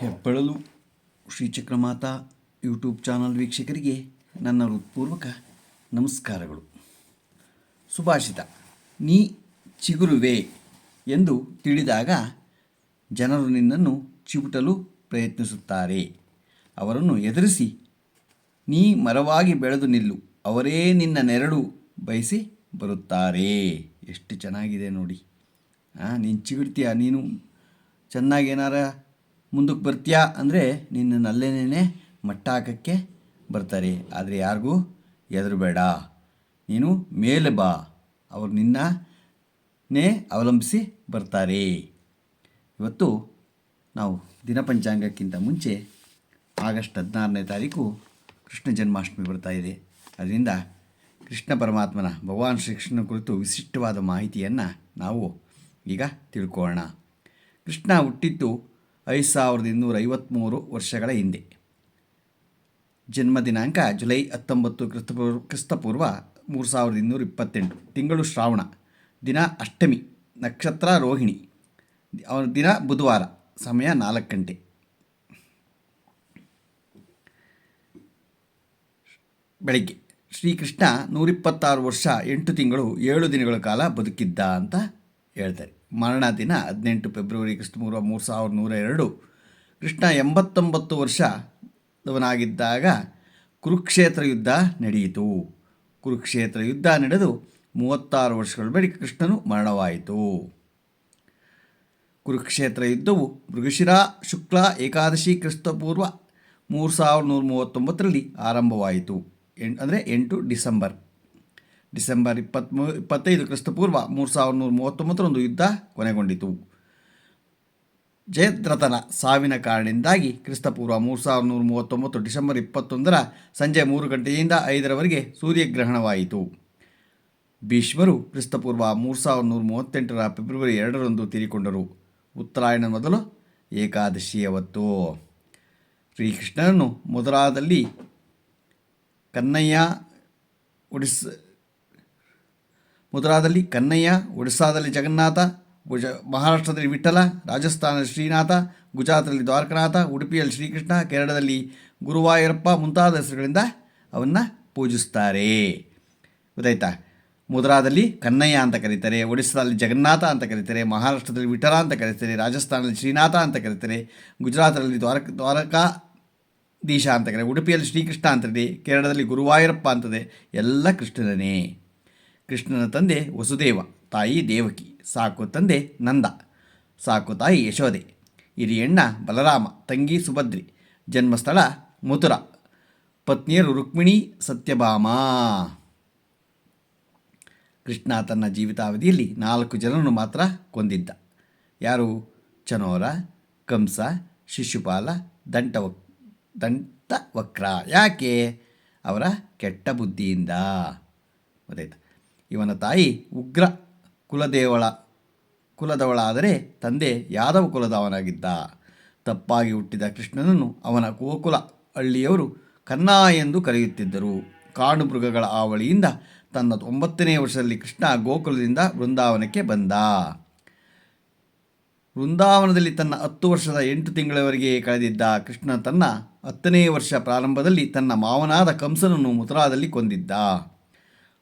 ಹೆಬ್ಬಳಲು ಶ್ರೀಚಕ್ರಮಾತಾ YouTube channel ವೀಕ್ಷಕರಿಗೆ ನನ್ನ ಹೃತ್ಪೂರ್ವಕ ನಮಸ್ಕಾರಗಳು. ಸುಭಾಷಿತ, ನೀ ಚಿಗುರುವೆ ಎಂದು ತಿಳಿದಾಗ ಜನರು ನಿನ್ನನ್ನು ಚಿವುಟಲು ಪ್ರಯತ್ನಿಸುತ್ತಾರೆ. ಅವರನ್ನು ಎದುರಿಸಿ, ನೀ ಮರವಾಗಿ ಬೆಳೆದು ನಿಲ್ಲು, ಅವರೇ ನಿನ್ನ ನೆರಳು ಬಯಸಿ ಬರುತ್ತಾರೆ. ಎಷ್ಟು ಚೆನ್ನಾಗಿದೆ ನೋಡಿ. ಹಾಂ ನೀನು ಚಿಗುಡ್ತೀಯ ನೀನು ಚೆನ್ನಾಗಿ ಏನಾರ ಮುಂದಕ್ಕೆ ಬರ್ತೀಯಾ ಅಂದರೆ ನಿನ್ನನ್ನು ಅಲ್ಲೇನೇ ಮಟ್ಟ ಹಾಕೋಕ್ಕೆ ಬರ್ತಾರೆ. ಆದರೆ ಯಾರಿಗೂ ಹೆದರಬೇಡ. ನೀನು ಮೇಲೆ ಬಾ. ಅವರು ನಿನ್ನೇ ಅವಲಂಬಿಸಿ ಬರ್ತಾರೆ. ಇವತ್ತು ನಾವು ದಿನಪಂಚಾಂಗಕ್ಕಿಂತ ಮುಂಚೆ ಆಗಸ್ಟ್ ಹದಿನಾರನೇ ತಾರೀಕು ಕೃಷ್ಣ ಜನ್ಮಾಷ್ಟಮಿ ಬರ್ತಾ ಇದೆ. ಅದರಿಂದ ಕೃಷ್ಣ ಪರಮಾತ್ಮನ ಭಗವಾನ್ ಶ್ರೀಕೃಷ್ಣನ ಕುರಿತು ವಿಶಿಷ್ಟವಾದ ಮಾಹಿತಿಯನ್ನು ನಾವು ಈಗ ತಿಳ್ಕೊಳ್ಳೋಣ. ಕೃಷ್ಣ ಹುಟ್ಟಿದ್ದು ಐದು ಸಾವಿರದ ಇನ್ನೂರ ಐವತ್ತ್ಮೂರು ವರ್ಷಗಳ ಹಿಂದೆ. ಜನ್ಮ ದಿನಾಂಕ ಜುಲೈ ಹತ್ತೊಂಬತ್ತು ಕ್ರಿಸ್ತಪೂರ್ವ ಕ್ರಿಸ್ತಪೂರ್ವ ಮೂರು ಸಾವಿರದ ಇನ್ನೂರ ಇಪ್ಪತ್ತೆಂಟು ತಿಂಗಳು ಶ್ರಾವಣ, ದಿನ ಅಷ್ಟಮಿ, ನಕ್ಷತ್ರ ರೋಹಿಣಿ. ಅವರ ದಿನ ಬುಧವಾರ, ಸಮಯ ನಾಲ್ಕು ಗಂಟೆ. ಬೆಳಗ್ಗೆ, ಶ್ರೀಕೃಷ್ಣ ನೂರಿಪ್ಪತ್ತಾರು ವರ್ಷ ಎಂಟು ತಿಂಗಳು ಏಳು ದಿನಗಳ ಕಾಲ ಬದುಕಿದ್ದ ಅಂತ ಹೇಳ್ತಾರೆ. ಮರಣ ದಿನ ಹದಿನೆಂಟು ಫೆಬ್ರವರಿ ಕ್ರಿಸ್ತಪೂರ್ವ ಮೂರು ಸಾವಿರದ ನೂರ ಎರಡು. ಕೃಷ್ಣ ಎಂಬತ್ತೊಂಬತ್ತು ವರ್ಷದವನಾಗಿದ್ದಾಗ ಕುರುಕ್ಷೇತ್ರ ಯುದ್ಧ ನಡೆಯಿತು. ಕುರುಕ್ಷೇತ್ರ ಯುದ್ಧ ನಡೆದು ಮೂವತ್ತಾರು ವರ್ಷಗಳ ಬಳಿಕ ಕೃಷ್ಣನು ಮರಣವಾಯಿತು. ಕುರುಕ್ಷೇತ್ರ ಯುದ್ಧವು ಮೃಗಶಿರ, ಶುಕ್ಲ, ಏಕಾದಶಿ, ಕ್ರಿಸ್ತಪೂರ್ವ ಮೂರು ಸಾವಿರದ ನೂರ ಮೂವತ್ತೊಂಬತ್ತರಲ್ಲಿ ಆರಂಭವಾಯಿತು. ಎಂಟು, ಅಂದರೆ ಎಂಟು ಡಿಸೆಂಬರ್. ಡಿಸೆಂಬರ್ ಇಪ್ಪತ್ತ್ಮೂ ಇಪ್ಪತ್ತೈದು ಕ್ರಿಸ್ತಪೂರ್ವ ಮೂರು ಸಾವಿರದ ನೂರ ಮೂವತ್ತೊಂಬತ್ತರಂದು ಯುದ್ಧ ಕೊನೆಗೊಂಡಿತು. ಜಯದ್ರಥನ ಸಾವಿನ ಕಾರಣದಿಂದಾಗಿ ಕ್ರಿಸ್ತಪೂರ್ವ ಮೂರು ಸಾವಿರದ ನೂರ ಮೂವತ್ತೊಂಬತ್ತು ಡಿಸೆಂಬರ್ ಇಪ್ಪತ್ತೊಂದರ ಸಂಜೆ ಮೂರು ಗಂಟೆಯಿಂದ ಐದರವರೆಗೆ ಸೂರ್ಯಗ್ರಹಣವಾಯಿತು. ಭೀಷ್ಮರು ಕ್ರಿಸ್ತಪೂರ್ವ ಮೂರು ಸಾವಿರದ ನೂರ ಮೂವತ್ತೆಂಟರ ಫೆಬ್ರವರಿ ಎರಡರಂದು ತೀರಿಕೊಂಡರು. ಉತ್ತರಾಯಣ ಮೊದಲು ಏಕಾದಶಿಯವತ್ತು ಶ್ರೀಕೃಷ್ಣನನ್ನು ಮೊದಲಾದಲ್ಲಿ ಕನ್ನಯ್ಯ ಒಡಿಸ್ ಮಧುರಾದಲ್ಲಿ ಕನ್ನಯ್ಯ, ಒಡಿಸ್ಸಾದಲ್ಲಿ ಜಗನ್ನಾಥ ಗುಜ ಮಹಾರಾಷ್ಟ್ರದಲ್ಲಿ ವಿಠಲ, ರಾಜಸ್ಥಾನದಲ್ಲಿ ಶ್ರೀನಾಥ, ಗುಜರಾತಲ್ಲಿ ದ್ವಾರಕನಾಥ, ಉಡುಪಿಯಲ್ಲಿ ಶ್ರೀಕೃಷ್ಣ, ಕೇರಳದಲ್ಲಿ ಗುರುವಾಯೂರಪ್ಪ ಮುಂತಾದ ಹೆಸರುಗಳಿಂದ ಅವನ್ನು ಪೂಜಿಸ್ತಾರೆ. ಗೊತ್ತಾಯ್ತಾ? ಮುದ್ರಾದಲ್ಲಿ ಕನ್ನಯ್ಯ ಅಂತ ಕರೀತಾರೆ, ಒಡಿಸ್ಸಾದಲ್ಲಿ ಜಗನ್ನಾಥ ಅಂತ ಕರೀತಾರೆ, ಮಹಾರಾಷ್ಟ್ರದಲ್ಲಿ ವಿಠಲ ಅಂತ ಕರೀತಾರೆ, ರಾಜಸ್ಥಾನದಲ್ಲಿ ಶ್ರೀನಾಥ ಅಂತ ಕರೀತಾರೆ, ಗುಜರಾತಲ್ಲಿ ದ್ವಾರಕ ದ್ವಾರಕಾ ದೀಶ ಅಂತ ಕರೀತಾರೆ, ಉಡುಪಿಯಲ್ಲಿ ಶ್ರೀಕೃಷ್ಣ ಅಂತದೆ ಕೇರಳದಲ್ಲಿ ಗುರುವಾಯೂರಪ್ಪ ಅಂತದೆ, ಎಲ್ಲ ಕೃಷ್ಣನೇ. ಕೃಷ್ಣನ ತಂದೆ ವಸುದೇವ, ತಾಯಿ ದೇವಕಿ, ಸಾಕು ತಂದೆ ನಂದ, ಸಾಕು ತಾಯಿ ಯಶೋದೆ ಹಿರಿಯಣ್ಣ ಬಲರಾಮ, ತಂಗಿ ಸುಭದ್ರಿ, ಜನ್ಮಸ್ಥಳ ಮಥುರ, ಪತ್ನಿಯರು ರುಕ್ಮಿಣಿ, ಸತ್ಯಭಾಮ. ಕೃಷ್ಣ ತನ್ನ ಜೀವಿತಾವಧಿಯಲ್ಲಿ ನಾಲ್ಕು ಜನರನ್ನು ಮಾತ್ರ ಕೊಂದಿದ್ದ. ಯಾರು? ಚನೋರ, ಕಂಸ, ಶಿಶುಪಾಲ ದಂಟವ ದಂತವಕ್ರ. ಯಾಕೆ? ಅವರ ಕೆಟ್ಟ ಬುದ್ಧಿಯಿಂದ. ಗೊತ್ತಾಯ್ತು? ಇವನ ತಾಯಿ ಉಗ್ರ ಕುಲದೇವಳ, ಕುಲದವಳಾದರೆ ತಂದೆ ಯಾದವ ಕುಲದವನಾಗಿದ್ದ. ತಪ್ಪಾಗಿ ಹುಟ್ಟಿದ ಕೃಷ್ಣನನ್ನು ಅವನ ಗೋಕುಲ ಹಳ್ಳಿಯವರು ಕನ್ನ ಎಂದು ಕರೆಯುತ್ತಿದ್ದರು. ಕಾಡು ಮೃಗಗಳ ಆವಳಿಯಿಂದ ತನ್ನ ಒಂಬತ್ತನೇ ವರ್ಷದಲ್ಲಿ ಕೃಷ್ಣ ಗೋಕುಲದಿಂದ ವೃಂದಾವನಕ್ಕೆ ಬಂದ. ವೃಂದಾವನದಲ್ಲಿ ತನ್ನ ಹತ್ತು ವರ್ಷದ ಎಂಟು ತಿಂಗಳವರೆಗೆ ಕಳೆದಿದ್ದ ಕೃಷ್ಣ ತನ್ನ ಹತ್ತನೇ ವರ್ಷ ಪ್ರಾರಂಭದಲ್ಲಿ ತನ್ನ ಮಾವನಾದ ಕಂಸನನ್ನು ಮುತುರಾದಲ್ಲಿ ಕೊಂದಿದ್ದ.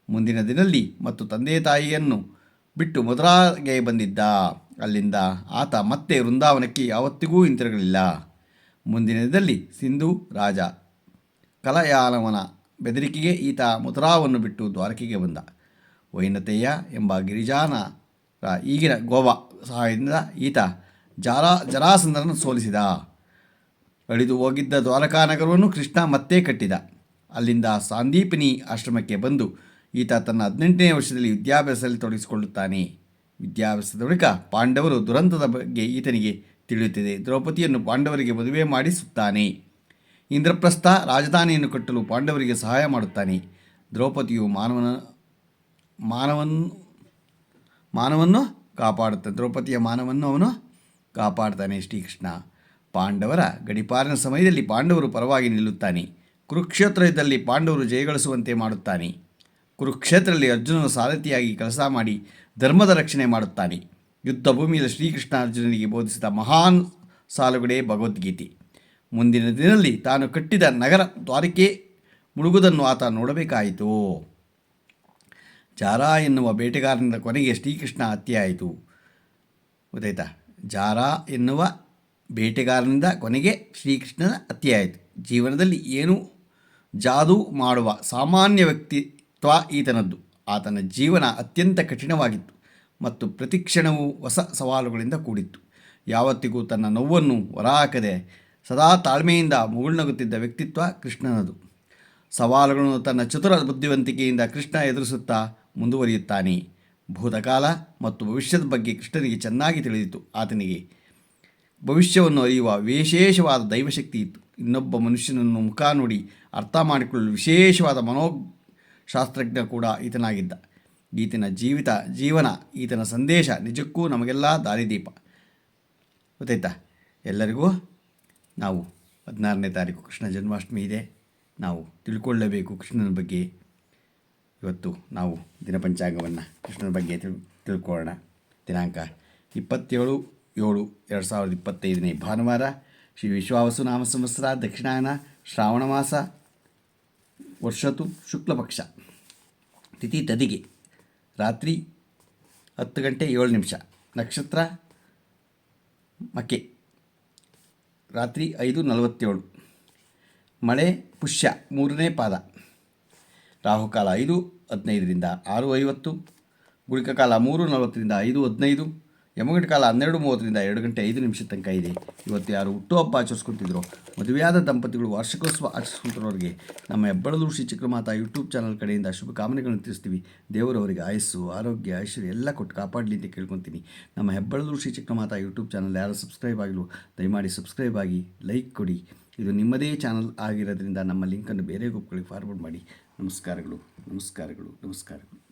ಮುಂದಿನ ದಿನಲ್ಲಿ ಮತ್ತು ತಂದೆ ತಾಯಿಯನ್ನು ಬಿಟ್ಟು ಮಧುರಾಗೆ ಬಂದಿದ್ದ. ಅಲ್ಲಿಂದ ಆತ ಮತ್ತೆ ವೃಂದಾವನಕ್ಕೆ ಯಾವತ್ತಿಗೂ ಹಿಂತಿರುಗಲಿಲ್ಲ. ಮುಂದಿನ ದಿನದಲ್ಲಿ ಸಿಂಧು ರಾಜ ಕಲಯಾನವನ ಬೆದರಿಕೆಗೆ ಈತ ಮಧುರಾವನ್ನು ಬಿಟ್ಟು ದ್ವಾರಕೆಗೆ ಬಂದ. ವೈನತೆಯ ಎಂಬ ಗಿರಿಜಾನ ಈಗಿನ ಗೋವಾ ಸಹಾಯದಿಂದ ಈತ ಜಾರಾ ಜರಾಸಂದರನ್ನು ಸೋಲಿಸಿದ. ಅಳಿದು ಹೋಗಿದ್ದ ದ್ವಾರಕಾನಗರವನ್ನು ಕೃಷ್ಣ ಮತ್ತೆ ಕಟ್ಟಿದ. ಅಲ್ಲಿಂದ ಸಾಂದೀಪಿನಿ ಆಶ್ರಮಕ್ಕೆ ಬಂದು ಈತ ತನ್ನ ಹದಿನೆಂಟನೇ ವರ್ಷದಲ್ಲಿ ವಿದ್ಯಾಭ್ಯಾಸದಲ್ಲಿ ತೊಡಗಿಸಿಕೊಳ್ಳುತ್ತಾನೆ. ವಿದ್ಯಾಭ್ಯಾಸದ ಬಳಿಕ ಪಾಂಡವರು ದುರಂತದ ಬಗ್ಗೆ ಈತನಿಗೆ ತಿಳಿಯುತ್ತಿದೆ. ದ್ರೌಪದಿಯನ್ನು ಪಾಂಡವರಿಗೆ ಮದುವೆ ಮಾಡಿಸುತ್ತಾನೆ. ಇಂದ್ರಪ್ರಸ್ಥ ರಾಜಧಾನಿಯನ್ನು ಕಟ್ಟಲು ಪಾಂಡವರಿಗೆ ಸಹಾಯ ಮಾಡುತ್ತಾನೆ. ದ್ರೌಪದಿಯು ಮಾನವನ, ಮಾನವನ್, ಮಾನವನ್ನು ಕಾಪಾಡುತ್ತಾನೆ ದ್ರೌಪದಿಯ ಮಾನವನ್ನು ಅವನು ಕಾಪಾಡ್ತಾನೆ. ಶ್ರೀಕೃಷ್ಣ ಪಾಂಡವರ ಗಡಿಪಾರಿನ ಸಮಯದಲ್ಲಿ ಪಾಂಡವರು ಪರವಾಗಿ ನಿಲ್ಲುತ್ತಾನೆ. ಕುರುಕ್ಷೇತ್ರದಲ್ಲಿ ಪಾಂಡವರು ಜಯಗಳಿಸುವಂತೆ ಮಾಡುತ್ತಾನೆ. ಕುರುಕ್ಷೇತ್ರದಲ್ಲಿ ಅರ್ಜುನನ ಸಾರಥಿಯಾಗಿ ಕೆಲಸ ಮಾಡಿ ಧರ್ಮದ ರಕ್ಷಣೆ ಮಾಡುತ್ತಾನೆ. ಯುದ್ಧ ಭೂಮಿಯಲ್ಲಿ ಶ್ರೀಕೃಷ್ಣ ಅರ್ಜುನನಿಗೆ ಬೋಧಿಸಿದ ಮಹಾನ್ ಸಾಲುಗಳೇ ಭಗವದ್ಗೀತೆ. ಮುಂದಿನ ದಿನದಲ್ಲಿ ತಾನು ಕಟ್ಟಿದ ನಗರ ದ್ವಾರಕೆ ಮುಳುಗುವುದನ್ನು ಆತ ನೋಡಬೇಕಾಯಿತು. ಜಾರ ಎನ್ನುವ ಬೇಟೆಗಾರನಿಂದ ಕೊನೆಗೆ ಶ್ರೀಕೃಷ್ಣ ಹತ್ಯೆಯಾಯಿತು. ಗೊತ್ತಾಯ್ತಾ? ಜಾರ ಎನ್ನುವ ಬೇಟೆಗಾರನಿಂದ ಕೊನೆಗೆ ಶ್ರೀಕೃಷ್ಣನ ಹತ್ಯೆಯಾಯಿತು. ಜೀವನದಲ್ಲಿ ಏನು ಜಾದು ಮಾಡುವ ಸಾಮಾನ್ಯ ವ್ಯಕ್ತಿತ್ವ ಈತನದ್ದು. ಆತನ ಜೀವನ ಅತ್ಯಂತ ಕಠಿಣವಾಗಿತ್ತು ಮತ್ತು ಪ್ರತಿಕ್ಷಣವೂ ಹೊಸ ಸವಾಲುಗಳಿಂದ ಕೂಡಿತ್ತು. ಯಾವತ್ತಿಗೂ ತನ್ನ ನೋವನ್ನು ಹೊರಹಾಕದೆ ಸದಾ ತಾಳ್ಮೆಯಿಂದ ಮುಗುಳ್ನಗುತ್ತಿದ್ದ ವ್ಯಕ್ತಿತ್ವ ಕೃಷ್ಣನದು. ಸವಾಲುಗಳನ್ನು ತನ್ನ ಚತುರ ಬುದ್ಧಿವಂತಿಕೆಯಿಂದ ಕೃಷ್ಣ ಎದುರಿಸುತ್ತಾ ಮುಂದುವರಿಯುತ್ತಾನೆ. ಭೂತಕಾಲ ಮತ್ತು ಭವಿಷ್ಯದ ಬಗ್ಗೆ ಕೃಷ್ಣನಿಗೆ ಚೆನ್ನಾಗಿ ತಿಳಿದಿತ್ತು. ಆತನಿಗೆ ಭವಿಷ್ಯವನ್ನು ಅರಿಯುವ ವಿಶೇಷವಾದ ದೈವಶಕ್ತಿ ಇತ್ತು. ಇನ್ನೊಬ್ಬ ಮನುಷ್ಯನನ್ನು ಮುಖ ನೋಡಿ ಅರ್ಥ ಮಾಡಿಕೊಳ್ಳಲು ವಿಶೇಷವಾದ ಮನೋಶಾಸ್ತ್ರಜ್ಞ ಕೂಡ ಈತನಾಗಿದ್ದ. ಈತನ ಜೀವಿತ ಜೀವನ, ಈತನ ಸಂದೇಶ ನಿಜಕ್ಕೂ ನಮಗೆಲ್ಲ ದಾರಿದೀಪ. ಗೊತ್ತಾಯ್ತಾ? ಎಲ್ಲರಿಗೂ ನಾವು ಹದಿನಾರನೇ ತಾರೀಕು ಕೃಷ್ಣ ಜನ್ಮಾಷ್ಟಮಿ ಇದೆ. ನಾವು ತಿಳ್ಕೊಳ್ಳಬೇಕು ಕೃಷ್ಣನ ಬಗ್ಗೆ. ಇವತ್ತು ನಾವು ದಿನಪಂಚಾಂಗವನ್ನು ಕೃಷ್ಣನ ಬಗ್ಗೆ ತಿಳ್, ತಿಳ್ಕೊಳ್ಳೋಣ. ದಿನಾಂಕ ಇಪ್ಪತ್ತೇಳು ಏಳು ಎರಡು ಸಾವಿರದ ಇಪ್ಪತ್ತೈದನೇ ಭಾನುವಾರ ಶ್ರೀ ವಿಶ್ವಾವಸು ನಾಮ ಸಂವತ್ಸರ ದಕ್ಷಿಣಾಯನ ಶ್ರಾವಣ ಮಾಸ ವರ್ಷತು ಶುಕ್ಲಪಕ್ಷ. ತಿಥಿ ತದಿಗೆ. ರಾತ್ರಿ ಹತ್ತು ಗಂಟೆ ಏಳು ನಿಮಿಷ. ನಕ್ಷತ್ರ ಮಕೆ. ರಾತ್ರಿ ಐದು ನಲವತ್ತೇಳು. ಮಳೆ ಪುಷ್ಯ ಮೂರನೇ ಪಾದ. ರಾಹುಕಾಲ ಐದು ಹದಿನೈದರಿಂದ ಆರು ಐವತ್ತು. ಗುಳಿಕ ಕಾಲ ಮೂರು ನಲವತ್ತರಿಂದ ಐದು ಹದಿನೈದು. ಯಮಗಂಟ ಕಾಲ ಹನ್ನೆರಡು ಮೂವತ್ತರಿಂದ ಎರಡು ಗಂಟೆ ಐದು ನಿಮಿಷ ತನಕ ಇದೆ. ಇವತ್ತು ಯಾರು ಹುಟ್ಟುಹಬ್ಬ ಆಚರಿಸ್ಕೊತಿದ್ರು, ಮದುವೆಯಾದ ದಂಪತಿಗಳು ವಾರ್ಷಿಕೋತ್ಸವ ಆಚರಿಸ್ಕೊಂತಿರೋರಿಗೆ ನಮ್ಮ ಹೆಬ್ಬಳದು ಶ್ರೀ ಚಿಕ್ಕಮಾತಾ ಯೂಟ್ಯೂಬ್ ಚಾನಲ್ ಕಡೆಯಿಂದ ಶುಭ ಕಾಮನೆಗಳನ್ನು ತಿಳಿಸ್ತೀವಿ. ದೇವರವರಿಗೆ ಆಯಸ್ಸು, ಆರೋಗ್ಯ, ಐಶ್ವರ್ಯ ಎಲ್ಲ ಕೊಟ್ಟು ಕಾಪಾಡಲಿ ಅಂತ ಕೇಳ್ಕೊತೀನಿ. ನಮ್ಮ ಹೆಬ್ಬಳದು ಶ್ರೀ ಚಿಕ್ಕಮಾತಾ ಯೂಟ್ಯೂಬ್ ಚಾನಲ್ ಯಾರು ಸಬ್ಸ್ಕ್ರೈಬ್ ಆಗಿಲ್ಲ ದಯಮಾಡಿ ಸಬ್ಸ್ಕ್ರೈಬ್ ಆಗಿ ಲೈಕ್ ಕೊಡಿ. ಇದು ನಿಮ್ಮದೇ ಚಾನಲ್ ಆಗಿರೋದ್ರಿಂದ ನಮ್ಮ ಲಿಂಕನ್ನು ಬೇರೆ ಗ್ರೂಪ್ಗಳಿಗೆ ಫಾರ್ವರ್ಡ್ ಮಾಡಿ. ನಮಸ್ಕಾರಗಳು ನಮಸ್ಕಾರಗಳು ನಮಸ್ಕಾರಗಳು.